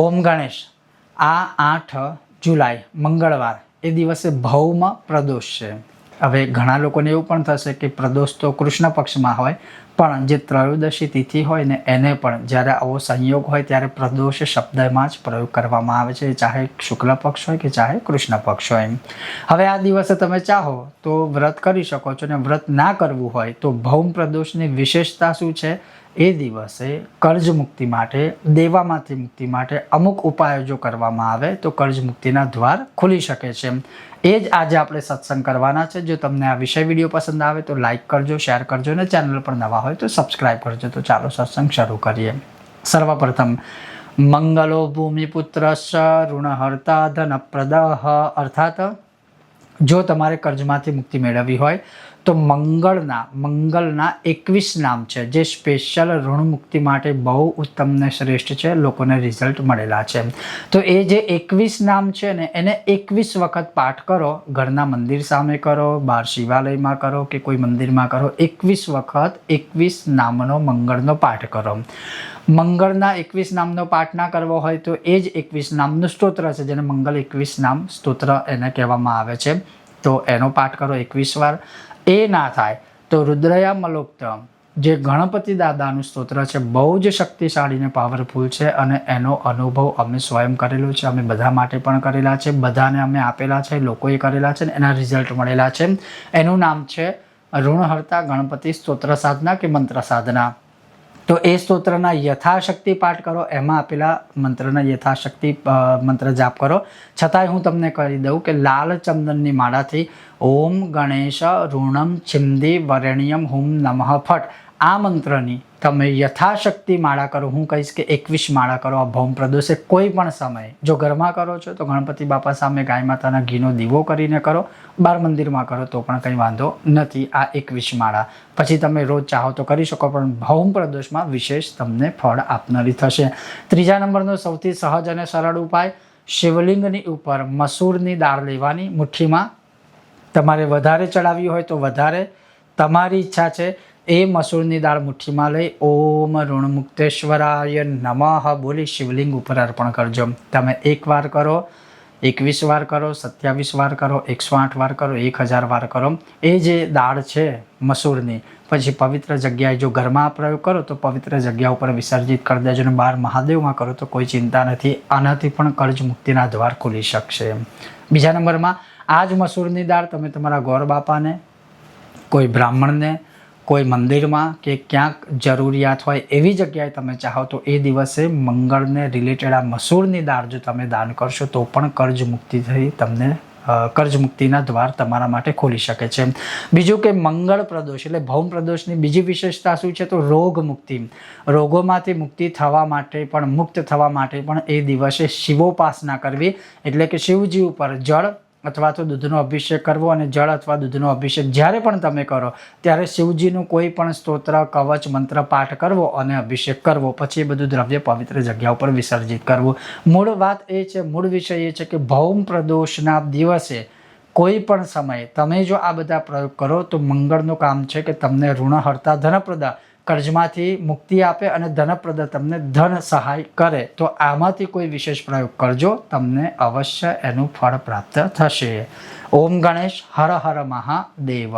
ઓમ ગણેશ. આ આઠ જુલાઈ, મંગળવાર. એ દિવસે ભૌમ પ્રદોષ છે. હવે ઘણા લોકોને એવું પણ થશે કે પ્રદોષ તો કૃષ્ણ પક્ષમાં હોય, પણ જે ત્રયોદશી તિથિ હોય ને એને પણ જ્યારે આવો સંયોગ હોય ત્યારે પ્રદોષ શબ્દમાં જ પ્રયોગ કરવામાં આવે છે, ચાહે શુક્લ પક્ષ હોય કે ચાહે કૃષ્ણ પક્ષ હોય હવે આ દિવસે તમે ચાહો તો વ્રત કરી શકો છો ને વ્રત ના કરવું હોય તો ભૌમ પ્રદોષની વિશેષતા શું છે? એ દિવસે કર્જ મુક્તિ માટે, દેવામાંથી મુક્તિ માટે અમુક ઉપાયો જો કરવામાં આવે, તો કર્જ મુક્તિના દ્વાર ખુલી શકે છે. એ જ આજે આપણે સત્સંગ કરવાના છે. જો તમને આ વિષય વીડિયો પસંદ આવે તો લાઈક કરજો, શેર કરજો અને ચેનલ પર નવા હોય તો સબસ્ક્રાઈબ કરજો. તો ચાલો સત્સંગ શરૂ કરીએ. સર્વપ્રથમ, મંગલો ભૂમિપુત્ર ઋણહર્તા ધનપ્રદહ. અર્થાત, જો તમારે કર્જમાંથી મુક્તિ મેળવવી હોય તો મંગળના મંગળના એકવીસ નામ છે, જે સ્પેશિયલ ઋણમુક્તિ માટે બહુ ઉત્તમ ને શ્રેષ્ઠ છે, લોકોને રિઝલ્ટ મળેલા છે. તો એ જે એકવીસ નામ છે ને, એને એકવીસ વખત પાઠ કરો, ઘરના મંદિર સામે કરો બહાર શિવાલયમાં કરો કે કોઈ મંદિરમાં કરો, એકવીસ વખત એકવીસ નામનો મંગળનો પાઠ કરો. મંગળના એકવીસ નામનો પાઠ ના કરવો હોય તો એ જ એકવીસ નામનું સ્તોત્ર છે, જેને મંગલ એકવીસ નામ સ્તોત્ર એને કહેવામાં આવે છે. તો એનો પાઠ કરો એકવીસ વાર. એ ના થાય, તો રુદ્રયામલોક્તમ, જે ગણપતિ દાદાનું સ્તોત્ર છે, બહુ જ શક્તિશાળી ને પાવરફુલ છે અને એનો અનુભવ અમે સ્વયં કરેલો છે, અમે બધા માટે પણ કરેલા છે, બધાને અમે આપેલા છે, લોકોએ કરેલા છે ને એના રિઝલ્ટ મળેલા છે. એનું નામ છે ઋણહર્તા ગણપતિ સ્તોત્ર સાધના કે મંત્ર સાધના? તો એ સ્તોત્રના યથાશક્તિ પાઠ કરો. એમાં આપેલા મંત્રના યથાશક્તિ મંત્ર જાપ કરો. છતાંય હું તમને કહી દઉં કે લાલ ચંદનની માળાથી ઓમ ગણેશ ઋણમ છિંદી વરણ્યમ હુમ નમઃ ફટ. આ મંત્રની તમે યથાશક્તિ માળા કરો. હું કહીશ કે એકવીસ માળા કરો. આ ભૌમ પ્રદોષે કોઈ પણ સમયે. જો ઘરમાં કરો છો તો ગણપતિ બાપા સામે ગાય માતાના ઘીનો દીવો કરીને કરો. બાર મંદિરમાં કરો તો પણ કંઈ વાંધો નથી. આ એકવીસ માળા. પછી તમે રોજ ચાહો તો કરી શકો, પણ ભૌમ પ્રદોષમાં વિશેષ તમને ફળ આપનારી થશે. ત્રીજા નંબરનો સૌથી સહજ અને સરળ ઉપાય, શિવલિંગની ઉપર મસૂરની દાળ લેવાની મુઠ્ઠીમાં તમારે વધારે ચડાવવી હોય તો વધારે. તમારી ઈચ્છા છે એ મસૂરની દાળ મુઠ્ઠીમાં લઈ ઓમ ઋણમુક્તેશ્વરાય નમઃ બોલી શિવલિંગ ઉપર અર્પણ કરજો. તમે એક વાર કરો, એકવીસ વાર કરો, સત્યાવીસ વાર કરો, એકસો આઠ વાર કરો, એક હજાર વાર કરો. એ જે દાળ છે મસૂરની પછી પવિત્ર જગ્યાએ જો ઘરમાં પ્રયોગ કરો તો પવિત્ર જગ્યા ઉપર વિસર્જિત કરી દેજો અને બહાર મહાદેવમાં કરો તો કોઈ ચિંતા નથી, આનાથી પણ કર્જ મુક્તિના દ્વાર ખુલી શકશે. બીજા નંબરમાં, આ જ મસૂરની દાળ તમે તમારા ગોર બાપાને કોઈ બ્રાહ્મણને કોઈ મંદિરમાં કે ક્યાંક જરૂરિયાત હોય એવી જગ્યાએ તમે ચાહો તો એ દિવસે મંગળને રિલેટેડ આ મસૂરની દાળ જો તમે દાન કરશો તો પણ કર્જ મુક્તિ થઈ તમને કર્જ મુક્તિના દ્વાર તમારા માટે ખોલી શકે છે. બીજું કે મંગળ પ્રદોષ એટલે ભૌમ પ્રદોષની બીજી વિશેષતા શું છે તો રોગ મુક્તિ. રોગોમાંથી મુક્તિ થવા માટે પણ, મુક્ત થવા માટે પણ એ દિવસે શિવોપાસના કરવી. એટલે કે શિવજી ઉપર જળ અથવા તો દૂધનો અભિષેક કરવો અને જળ અથવા દૂધનો અભિષેક જ્યારે પણ તમે કરો, ત્યારે શિવજીનું કોઈ પણ સ્તોત્ર, કવચ, મંત્ર, પાઠ કરવો અને અભિષેક કરવો. પછી એ બધું દ્રવ્ય પવિત્ર જગ્યા ઉપર વિસર્જિત કરવું. મૂળ વાત એ છે, મૂળ વિષય એ છે કે ભૌમ પ્રદોષના દિવસે કોઈ પણ સમયે તમે જો આ બધા પ્રયોગ કરો, તો મંગળનું કામ છે કે તમને ઋણહર્તા ધનપ્રદા કર્જમાંથી મુક્તિ આપે અને ધનપ્રદ તમને ધન સહાય કરે, તો આમાંથી કોઈ વિશેષ પ્રયોગ કરજો, તમને અવશ્ય એનું ફળ પ્રાપ્ત થશે. ઓમ ગણેશ, હર હર મહાદેવ.